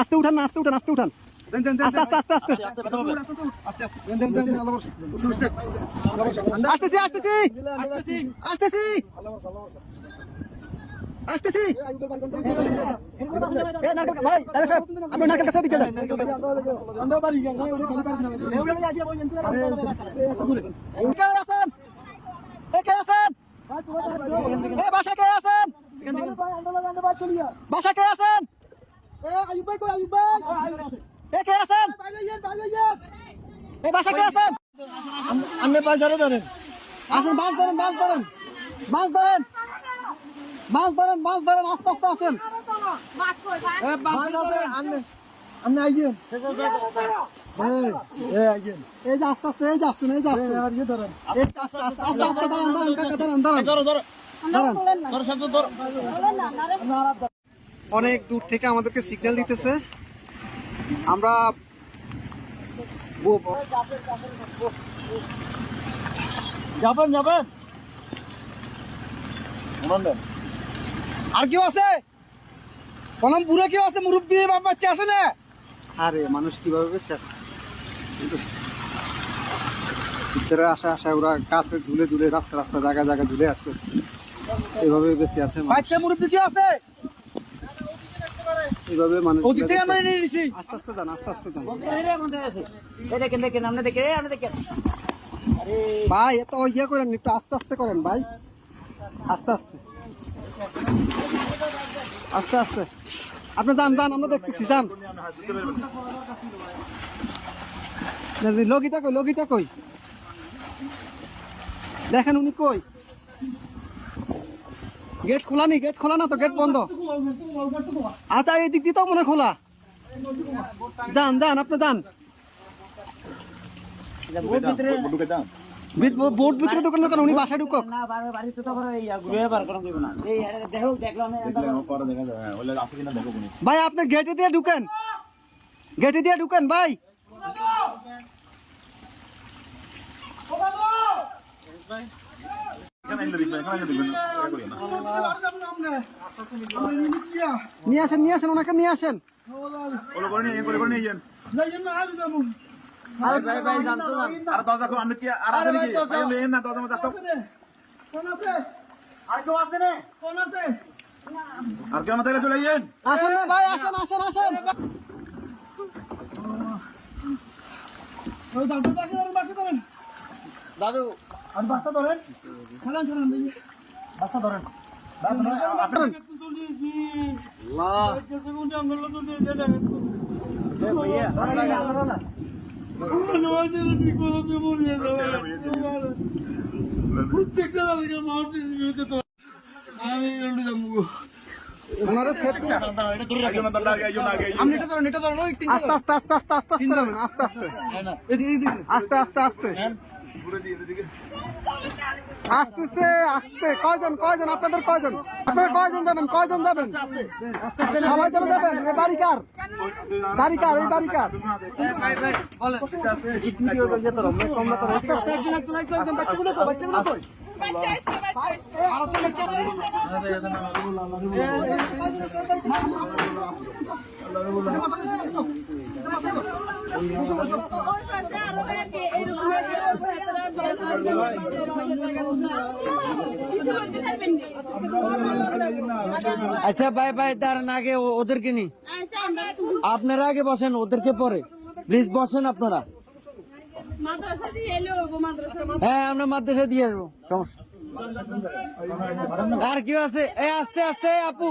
আস্তে উঠান না আস্তে উঠান আস্তে উঠান। আস্তে আস্তে আস্তে আস্তে। আস্তে আস্তে দেন দেন দেন আল্লাহ বর্ষ আসতেছি আসতেছি। আসতেছি। আসতেছি। ভাই সাহেব আপনি নারকেল কাছে দিকে যান। আমরা বাড়ি কে আছেন? কে আছেন? বাসা কে আছেন? বাসা কে আছেন এ কে আছেন? এ বাসা কে আছেন? আপনি পয়সাটা ধরেন। আসেন মাছ ধরেন মাছ ধরেন। মাছ ধরেন। মাছ ধরেন মাছ ধরেন আস্তে আস্তে আসেন। আপনি আইয়েন এই যে আস্তে আস্তে এই যে আসছেন এই যে আসছেন। ধরেন? আস্তে আস্তে আস্তে আস্তে দাঁড়ান দাঁড়ান কাকা দাঁড়ান দাঁড়ান দাঁড়ান অনেক দূর থেকে আমাদেরকে সিগন্যাল দিতেছে। আমরা যাবেন যাবেন। আর কেউ আছে? কলম বুড়ো কেউ আছে? মুরব্বী বাচ্চা আছে না? আরে মানুষ কীভাবে বেঁচে আছে? ভিতরে আসা আসা ওরা গাছে ঝুলে ঝুলে রাস্তা রাস্তা জায়গা জায়গা ঝুলে আছে। এভাবে বেঁচে আছে। বাচ্চা মুরব্বী কেউ আছে? এইভাবে ওদিক থেকে আমরা নিয়ে নিছি আস্তে আস্তে যান আস্তে আস্তে যান। দেখেন দেখেন আপনি দেখেন আপনি দেখেন। ভাই এত ইয়ে করেন একটু আস্তে আস্তে করেন ভাই। আস্তে আস্তে। আস্তে আস্তে। আপনি যান যান আমরা দেখতেছি যান। লগিটা কই লগিটা কই? দেখেন উনি কই? গেট খোলা নি গেট খোলা না তো গেট বন্ধ। আচ্ছা এই দিক দিয়ে তো মনে হয় খোলা। যান যান আপনি যান। বিট- বোট ভিতরে দোকান দোকান উনি বাসায় ঢুকক। আমি ভাই আপনি গেটে দিয়ে ঢুকেন। গেটে দিয়ে ঢুকেন ভাই। নিয়ে আসেন নিয়ে আসেন ওনাকে নিয়ে আসেন। আরে ভাই ভাই জানতো না? আর কেউ না থাকলে চলে যান। আসেন না ভাই আসেন আসেন আসেন। দাদু আর বাচ্চা ধরেন। খেলান খেলান দেখি। বাচ্চা ধরেন। ওনারা সেট করে। আপনি এটা ধরেন এটা ধরেন আস্তে আস্তে আস্তে আস্তে আস্তে আস্তে আস্তে। আস্তে এদিকে এদিকে আস্তে আস্তে আস্তে। আসতেছে আস্তে। কয়জন কয়জন? আপনাদের কয়জন? আপনারা কয়জন যাবেন কয়জন যাবেন? সবাই চলে যাবেন? এ বাড়ি কার? বাড়ি কার? এই বাড়ি কার? আচ্ছা ভাই ভাই, দাঁড়ান, আগে ওদেরকে নি আপনারা আগে বসেন, ওদেরকে পরে। প্লিজ বসেন আপনারা। হ্যাঁ আমরা মাদ্রাসা দিয়ে আসব। সমস্যা। আর কেউ আছে? এ, আস্তে আস্তে, আপু।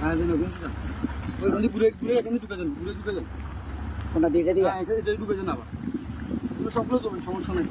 হ্যাঁ দেন ওই ওই ঘুরে ঘুরে এখানে ঢুকে যান ঘুরে ঢুকে যান কোনটা দিকে দিবা? হ্যাঁ এটা ঢুকে যান আবার। সবগুলো জমি সমস্যা নেই।